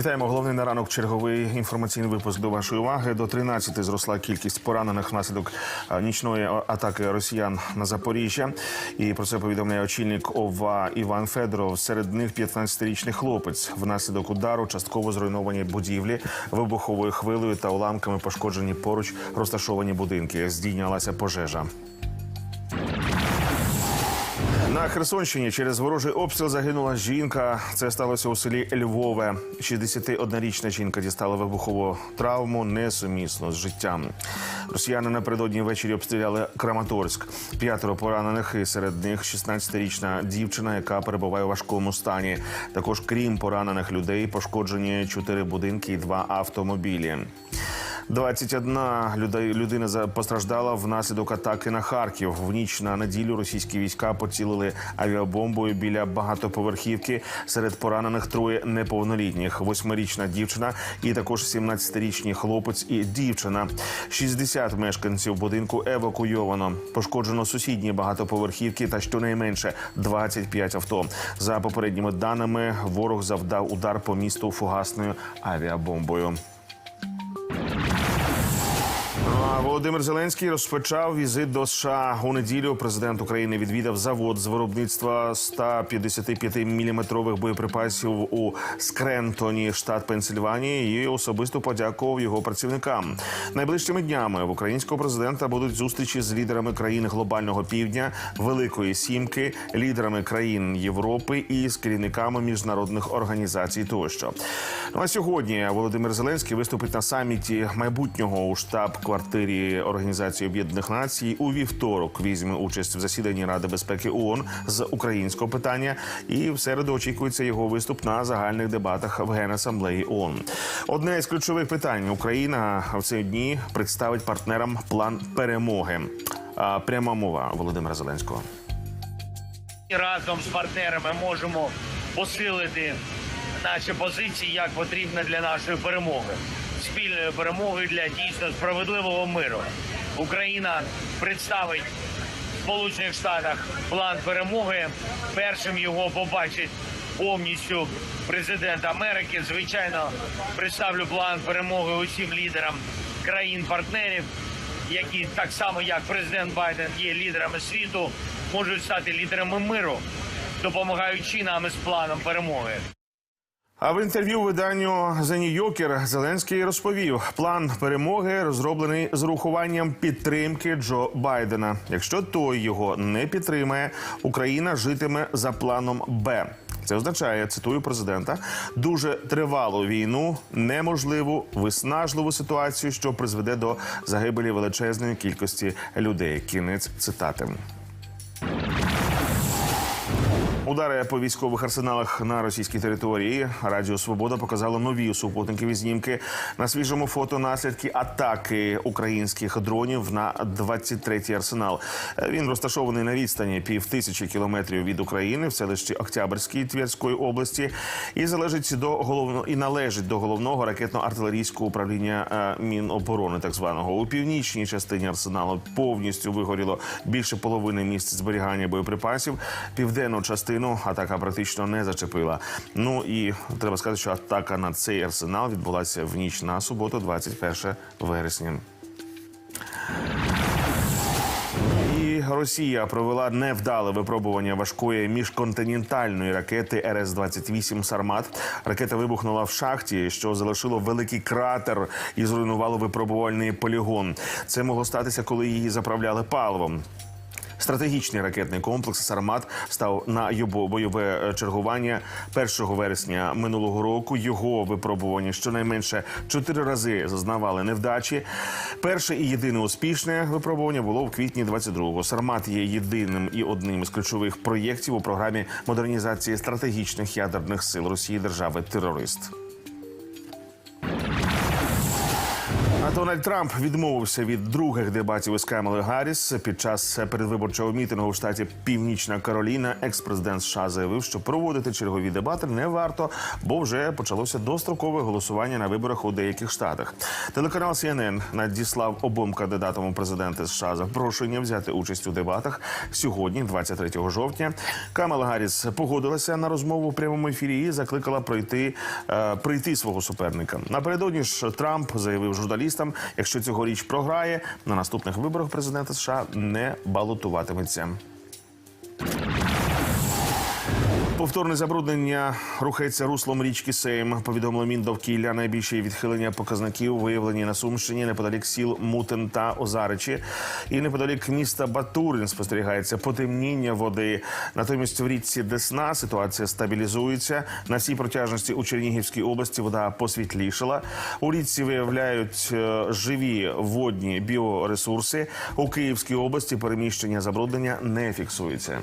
Вітаємо. Головний на ранок. Черговий інформаційний випуск до вашої уваги. До 13 зросла кількість поранених внаслідок нічної атаки росіян на Запоріжжя. І про це повідомляє очільник ОВА Іван Федоров. Серед них 15-річний хлопець. Внаслідок удару частково зруйновані будівлі вибуховою хвилею та уламками пошкоджені поруч розташовані будинки. Здійнялася пожежа. На Херсонщині через ворожий обстріл загинула жінка. Це сталося у селі Львове. 61-річна жінка дістала вибухову травму несумісно з життям. Росіяни напередодні ввечері обстріляли Краматорськ. П'ятеро поранених, і серед них 16-річна дівчина, яка перебуває у важкому стані. Також, крім поранених людей, пошкоджені чотири будинки і два автомобілі. 21 людей, людина постраждала внаслідок атаки на Харків. В ніч на неділю російські війська поцілили авіабомбою біля багатоповерхівки. Серед поранених троє неповнолітніх: восьмирічна дівчина і також 17-річний хлопець і дівчина. 60 мешканців будинку евакуйовано. Пошкоджено сусідні багатоповерхівки та щонайменше 25 авто. За попередніми даними, ворог завдав удар по місту фугасною авіабомбою. Володимир Зеленський розпочав візит до США у неділю. Президент України відвідав завод з виробництва 155 міліметрових боєприпасів у Скрентоні, штат Пенсильванії, і особисто подякував його працівникам. Найближчими днями в українського президента будуть зустрічі з лідерами країн глобального півдня, Великої Сімки, лідерами країн Європи і з керівниками міжнародних організацій. Тощо ну а сьогодні Володимир Зеленський виступить на саміті майбутнього у штаб-квартирі Організації Об'єднаних Націй. У вівторок візьме участь в засіданні Ради безпеки ООН з українського питання. І в середу очікується його виступ на загальних дебатах в Генасамблеї ООН. Одне з ключових питань Україна в ці дні представить партнерам план перемоги. Пряма мова Володимира Зеленського. Разом з партнерами можемо посилити наші позиції як потрібно для нашої перемоги, спільної перемоги для дійсно справедливого миру. Україна представить в Сполучених Штатах план перемоги. Першим його побачить повністю президент Америки. Звичайно, представлю план перемоги усім лідерам країн-партнерів які так само як президент Байден є лідерами світу, можуть стати лідерами миру, допомагаючи нам із планом перемоги. А в інтерв'ю виданню The New Yorker Зеленський розповів, план перемоги розроблений з урахуванням підтримки Джо Байдена. Якщо той його не підтримає, Україна житиме за планом Б. Це означає, цитую президента, дуже тривалу війну, неможливу виснажливу ситуацію, що призведе до загибелі величезної кількості людей. Кінець цитати. Удари по військових арсеналах на російській території. Радіо Свобода показало нові супутникові знімки на свіжому фото наслідки атаки українських дронів на 23-й арсенал. Він розташований на відстані пів тисячі кілометрів від України в селищі Октябрьській Тверської області і залежить до головного і належить до головного ракетно-артилерійського управління е, Міноборони, так званого у північній частині арсеналу повністю вигоріло більше половини місць зберігання боєприпасів. Південну частину атака практично не зачепила. Ну і треба сказати, що атака на цей арсенал відбулася в ніч на суботу, 21 вересня. Росія провела невдале випробування важкої міжконтинентальної ракети РС 28 Сармат. Ракета вибухнула в шахті, що залишило великий кратер і зруйнувало випробувальний полігон. Це могло статися, коли її заправляли паливом. Стратегічний ракетний комплекс Сармат став на його бойове е, чергування 1 вересня минулого року. Його випробування щонайменше чотири рази зазнавали невдачі. Перше і єдине успішне випробування було в квітні 22-го. Сармат є єдиним і одним із ключових проєктів у програмі модернізації стратегічних ядерних сил Росії держави терорист. Дональд Трамп відмовився від других дебатів із Камелою Гарріс. Під час передвиборчого мітингу в штаті Північна Кароліна екс-президент США заявив, що проводити чергові дебати не варто, бо вже почалося дострокове голосування на виборах у деяких штатах. Телеканал CNN надіслав обом кандидатам у президенти США запрошення взяти участь у дебатах сьогодні, 23 жовтня. Камала Гарріс погодилася на розмову в прямому ефірі і закликала пройти е, прийти свого суперника. Напередодні ж Трамп заявив журналістам, якщо цьогоріч програє, на наступних виборах президента США не балотуватиметься. Повторне забруднення рухається руслом річки Сейм. Повідомило Міндовкілля. Найбільші відхилення показників виявлені на Сумщині неподалік сіл Мутин та Озаричі. І неподалік міста Батурин спостерігається потемніння води. Натомість в річці Десна ситуація стабілізується. На всій протяжності у Чернігівській області вода посвітлішала. У річці виявляють е, живі водні біоресурси. У Київській області переміщення забруднення не фіксується.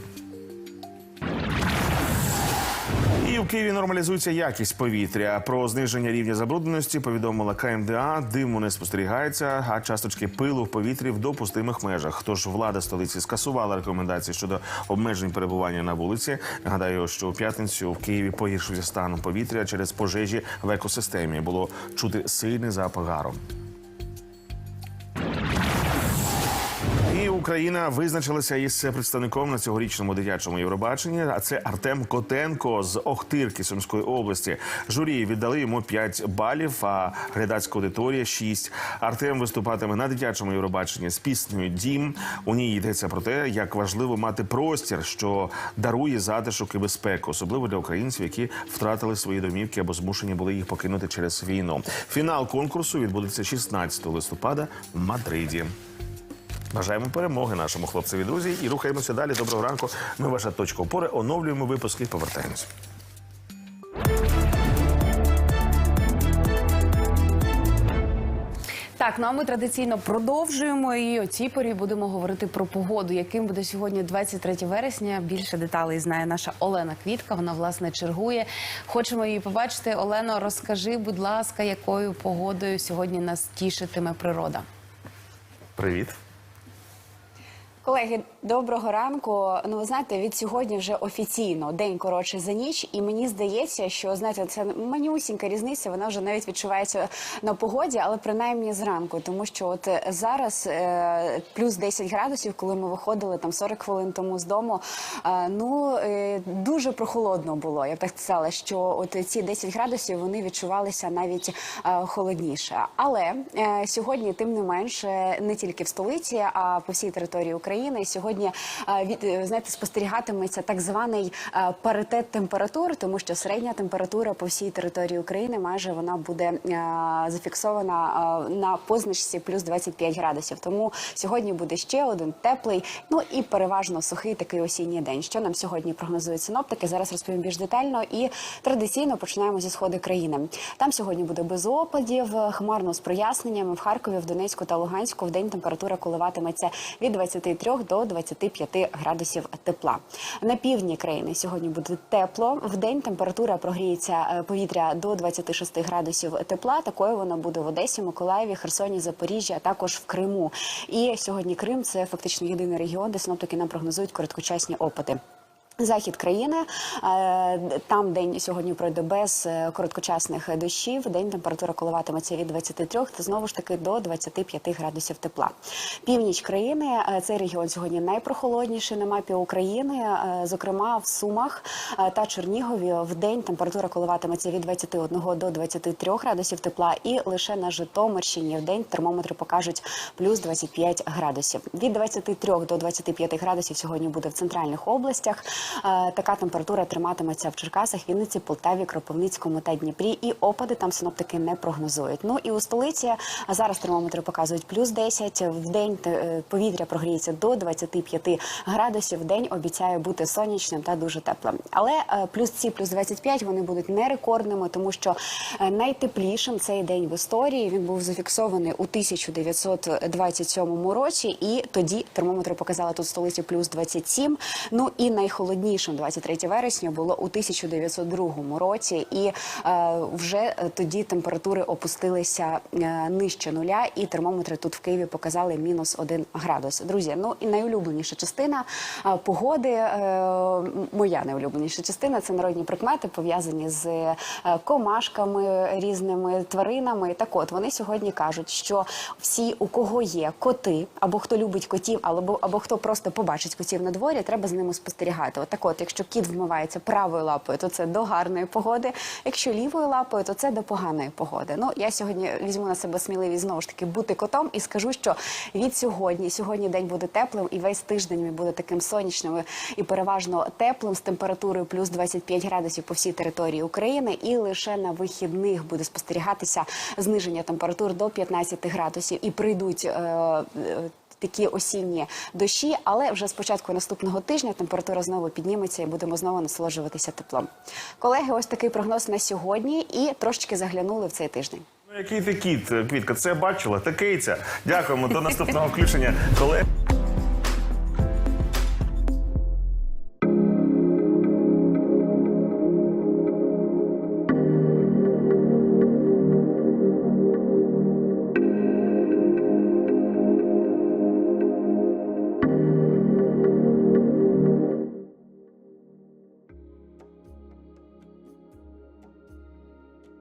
І в Києві нормалізується якість повітря. Про зниження рівня забрудненості повідомила КМДА. Диму не спостерігається, а часточки пилу в повітрі в допустимих межах. Тож влада столиці скасувала рекомендації щодо обмежень перебування на вулиці. Нагадаю, що у п'ятницю в Києві погіршився стан повітря через пожежі в екосистемі. Було чути сильний запах гару. Україна визначилася із представником на цьогорічному дитячому Євробаченні. А це Артем Котенко з Охтирки Сумської області. Журі віддали йому 5 балів, а глядацька аудиторія 6. Артем виступатиме на дитячому Євробаченні з піснею Дім. У ній йдеться про те, як важливо мати простір, що дарує затишок і безпеку, особливо для українців, які втратили свої домівки або змушені були їх покинути через війну. Фінал конкурсу відбудеться 16 листопада в Мадриді. Бажаємо перемоги нашому хлопцеві друзі і рухаємося далі. Доброго ранку. Ми ваша точка опори. Оновлюємо випуски. і Повертаємось. Так, ну а ми традиційно продовжуємо і о цій порі будемо говорити про погоду. Яким буде сьогодні 23 вересня? Більше деталей знає наша Олена Квітка. Вона власне чергує. Хочемо її побачити. Олено, розкажи, будь ласка, якою погодою сьогодні нас тішитиме природа? Привіт. Колеги, доброго ранку. Ну, ви знаєте, від сьогодні вже офіційно день коротший за ніч, і мені здається, що знаєте, це манюсінька різниця. Вона вже навіть відчувається на погоді, але принаймні зранку, тому що от е, зараз е, плюс 10 градусів, коли ми виходили там 40 хвилин тому з дому. Е, ну е, дуже прохолодно було. Я б так сказала, що от ці 10 градусів вони відчувалися навіть е, холодніше. Але е, сьогодні, тим не менше, не тільки в столиці, а по всій території України сьогодні е, від е, знаєте, спостерігатиметься так званий е, паритет температур, тому що середня температура по всій території України майже вона буде зафіксована на позначці плюс 25 градусів. Тому сьогодні буде ще один теплий, ну і переважно сухий такий осінній день. Що нам сьогодні прогнозують синоптики? Зараз розповім більш детально і традиційно починаємо зі сходу країни. Там сьогодні буде без опадів, хмарно з проясненнями в Харкові, в Донецьку та Луганську. В день температура коливатиметься від 23 до 25 градусів тепла. На півдні країни сьогодні буде тепло. В день температура прогріється е, повітря до 26 градусів тепла. Такою вона буде в Одесі, Миколаєві, Херсоні, Запоріжжі, а також в Криму. І сьогодні Крим це фактично єдиний регіон, де синоптики нам прогнозують короткочасні опади. Захід країни е, там день сьогодні пройде без е, короткочасних дощів. День температура коливатиметься від 23 та знову ж таки до 25 градусів тепла. Північ країни е, цей регіон сьогодні найпрохолодніший на мапі України. Зокрема, в Сумах та Чернігові в день температура коливатиметься від 21 до 23 градусів тепла, і лише на Житомирщині в день термометри покажуть плюс 25 градусів. Від 23 до 25 градусів сьогодні буде в центральних областях. Е, Така температура триматиметься в Черкасах, Вінниці, Полтаві, Кропивницькому та Дніпрі. І опади там синоптики не прогнозують. Ну і у столиці зараз термометри показують плюс 10. В день е, повітря прогріється до 25 градусів. В день обіцяє бути сонячним та дуже теплим. Але е, плюс ці плюс 25 вони будуть не рекордними, тому що найтеплішим цей день в історії він був зафіксований у 1927 році. І тоді термометри показали тут в столиці плюс 27. Ну і найхолоднішим найхолоднішим 23 вересня було у 1902 році, і е, вже е, тоді температури опустилися е, нижче нуля, і термометри тут в Києві показали мінус один градус. Друзі, ну і найулюбленіша частина е, погоди, е, моя найулюбленіша частина це народні прикмети, пов'язані з е, комашками, різними тваринами. Так от вони сьогодні кажуть, що всі, у кого є коти, або хто любить котів, або, або хто просто побачить котів на дворі, треба з ними спостерігати. Так от, якщо кіт вмивається правою лапою, то це до гарної погоди. Якщо лівою лапою, то це до поганої погоди. Ну я сьогодні візьму на себе сміливість знову ж таки бути котом і скажу, що від сьогодні сьогодні день буде теплим, і весь тиждень він буде таким сонячним і переважно теплим з температурою плюс 25 градусів по всій території України. І лише на вихідних буде спостерігатися зниження температур до 15 градусів і прийдуть. Е, е, Такі осінні дощі, але вже з початку наступного тижня температура знову підніметься і будемо знову насолоджуватися теплом. Колеги, ось такий прогноз на сьогодні, і трошечки заглянули в цей тиждень. Ну, який ти кіт, Квітка, це бачила, такий це. Дякуємо. До наступного включення. Колеги.